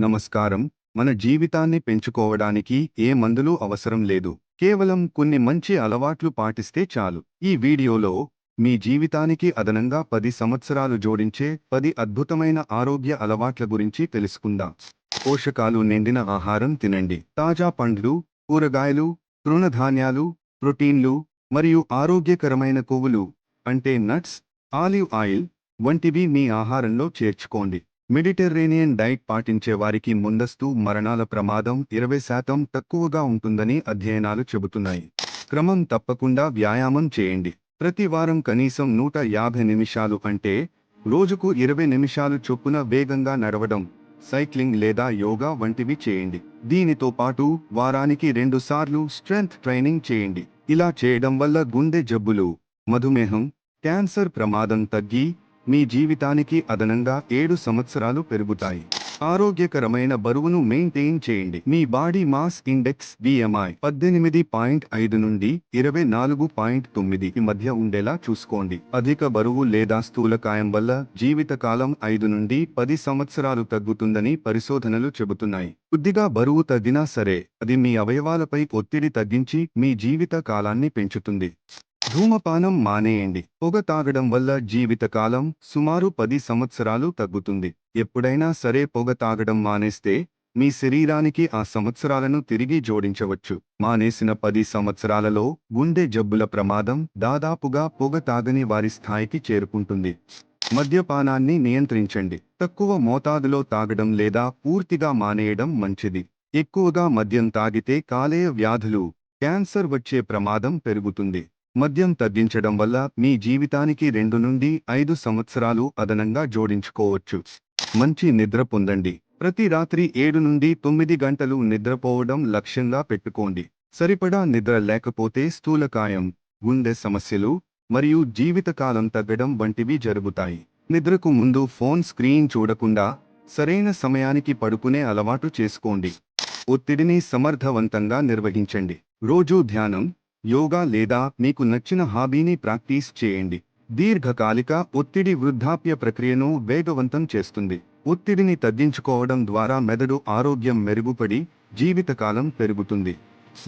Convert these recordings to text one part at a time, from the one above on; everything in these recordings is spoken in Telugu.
నమస్కారం. మన జీవితాన్ని పెంచుకోవడానికి ఏ మందులు అవసరం లేదు. కేవలం కొన్ని మంచి అలవాట్లు పాటిస్తే చాలు. ఈ వీడియోలో మీ జీవితానికి అదనంగా పది సంవత్సరాలు జోడించే పది అద్భుతమైన ఆరోగ్య అలవాట్ల గురించి తెలుసుకుందాం. పోషకాలు నిండిన ఆహారం తినండి. తాజా పండ్లు కూరగాయలు తృణధాన్యాలు ప్రోటీన్లు మరియు ఆరోగ్యకరమైన కొవ్వులు అంటే నట్స్ ఆలివ్ ఆయిల్ వంటివి మీ ఆహారంలో చేర్చుకోండి. మెడిటరేనియన్ డైట్ పాటించే వారికి ముందస్తు మరణాల ప్రమాదం ఇరవై శాతం తక్కువగా ఉంటుందని అధ్యయనాలు చెబుతున్నాయి. క్రమం తప్పకుండా వ్యాయామం చేయండి. ప్రతి వారం కనీసం నూట యాభై నిమిషాలు అంటే రోజుకు ఇరవై నిమిషాలు చొప్పున వేగంగా నడవడం సైక్లింగ్ లేదా యోగా వంటివి చేయండి. దీనితో పాటు వారానికి రెండు సార్లు స్ట్రెంగ్త్ ట్రైనింగ్ చేయండి. ఇలా చేయడం వల్ల గుండె జబ్బులు మధుమేహం క్యాన్సర్ ప్రమాదం తగ్గి మీ జీవితానికి అదనంగా ఏడు సంవత్సరాలు పెరుగుతాయి. ఆరోగ్యకరమైన బరువును మెయింటైన్ చేయండి. మీ బాడీ మాస్ ఇండెక్స్ బిఎంఐ పద్దెనిమిది పాయింట్ ఐదు నుండి ఇరవై నాలుగు పాయింట్ తొమ్మిది మధ్య ఉండేలా చూసుకోండి. అధిక బరువు లేదా స్థూలకాయం వల్ల జీవితకాలం ఐదు నుండి పది సంవత్సరాలు తగ్గుతుందని పరిశోధనలు చెబుతున్నాయి. కొద్దిగా బరువు తగ్గినా సరే అది మీ అవయవాలపై ఒత్తిడి తగ్గించి మీ జీవిత కాలాన్ని పెంచుతుంది. ధూమపానం మానేయండి. పొగ తాగడం వల్ల జీవితకాలం సుమారు పది సంవత్సరాలు తగ్గుతుంది. ఎప్పుడైనా సరే పొగ తాగడం మానేస్తే మీ శరీరానికి ఆ సంవత్సరాలను తిరిగి జోడించవచ్చు. మానేసిన పది సంవత్సరాలలో గుండె జబ్బుల ప్రమాదం దాదాపుగా పొగ తాగని వారి స్థాయికి చేరుకుంటుంది. మద్యపానాన్ని నియంత్రించండి. తక్కువ మోతాదులో తాగడం లేదా పూర్తిగా మానేయడం మంచిది. ఎక్కువగా మద్యం తాగితే కాలేయ వ్యాధులు క్యాన్సర్ వచ్చే ప్రమాదం పెరుగుతుంది. మద్యం తగ్గించడం వల్ల మీ జీవితానికి రెండు నుండి ఐదు సంవత్సరాలు అదనంగా జోడించుకోవచ్చు. మంచి నిద్ర పొందండి. ప్రతి రాత్రి ఏడు నుండి తొమ్మిది గంటలు నిద్రపోవడం లక్ష్యంగా పెట్టుకోండి. సరిపడా నిద్ర లేకపోతే స్థూలకాయం గుండె సమస్యలు మరియు జీవితకాలం తగ్గడం వంటివి జరుగుతాయి. నిద్రకు ముందు ఫోన్ స్క్రీన్ చూడకుండా సరైన సమయానికి పడుకునే అలవాటు చేసుకోండి. ఒత్తిడిని సమర్థవంతంగా నిర్వహించండి. రోజూ ధ్యానం యోగా లేదా మీకు నచ్చిన హాబీని ప్రాక్టీస్ చేయండి. దీర్ఘకాలిక ఒత్తిడి వృద్ధాప్య ప్రక్రియను వేగవంతం చేస్తుంది. ఒత్తిడిని తగ్గించుకోవడం ద్వారా మెదడు ఆరోగ్యం మెరుగుపడి జీవితకాలం పెరుగుతుంది.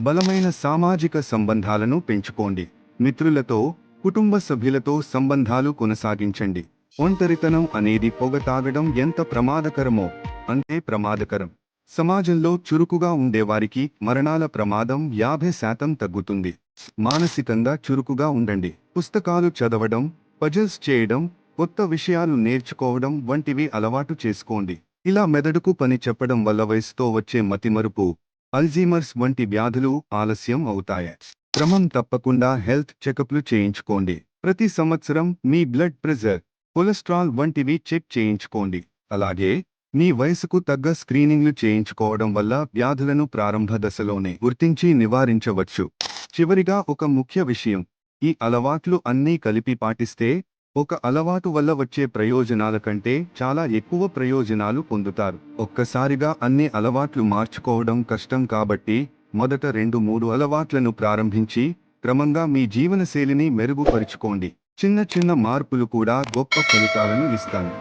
బలమైన సామాజిక సంబంధాలను పెంచుకోండి. మిత్రులతో కుటుంబ సభ్యులతో సంబంధాలు కొనసాగించండి. ఒంటరితనం అనేది పొగ తాగడం ఎంత ప్రమాదకరమో అంతే ప్రమాదకరం. సమాజంలో చురుకుగా ఉండేవారికి మరణాల ప్రమాదం యాభై శాతం తగ్గుతుంది. మానసికంగా చురుకుగా ఉండండి. పుస్తకాలు చదవడం పజిల్స్ చేయడం కొత్త విషయాలు నేర్చుకోవడం వంటివి అలవాటు చేసుకోండి. ఇలా మెదడుకు పని చెప్పడం వల్ల వయసుతో వచ్చే మతిమరుపు అల్జీమర్స్ వంటి వ్యాధులు ఆలస్యం అవుతాయి. క్రమం తప్పకుండా హెల్త్ చెకప్లు చేయించుకోండి. ప్రతి సంవత్సరం మీ బ్లడ్ ప్రెషర్ కొలెస్ట్రాల్ వంటివి చెక్ చేయించుకోండి. అలాగే మీ వయసుకు తగ్గ స్క్రీనింగ్లు చేయించుకోవడం వల్ల వ్యాధులను ప్రారంభ దశలోనే గుర్తించి నివారించవచ్చు. చివరిగా ఒక ముఖ్య విషయం. ఈ అలవాట్లు అన్నీ కలిపి పాటిస్తే ఒక అలవాటు వల్ల వచ్చే ప్రయోజనాల కంటే చాలా ఎక్కువ ప్రయోజనాలు పొందుతారు. ఒక్కసారిగా అన్ని అలవాట్లు మార్చుకోవడం కష్టం కాబట్టి మొదట రెండు మూడు అలవాట్లను ప్రారంభించి క్రమంగా మీ జీవనశైలిని మెరుగుపరుచుకోండి. చిన్న చిన్న మార్పులు కూడా గొప్ప ఫలితాలను ఇస్తాను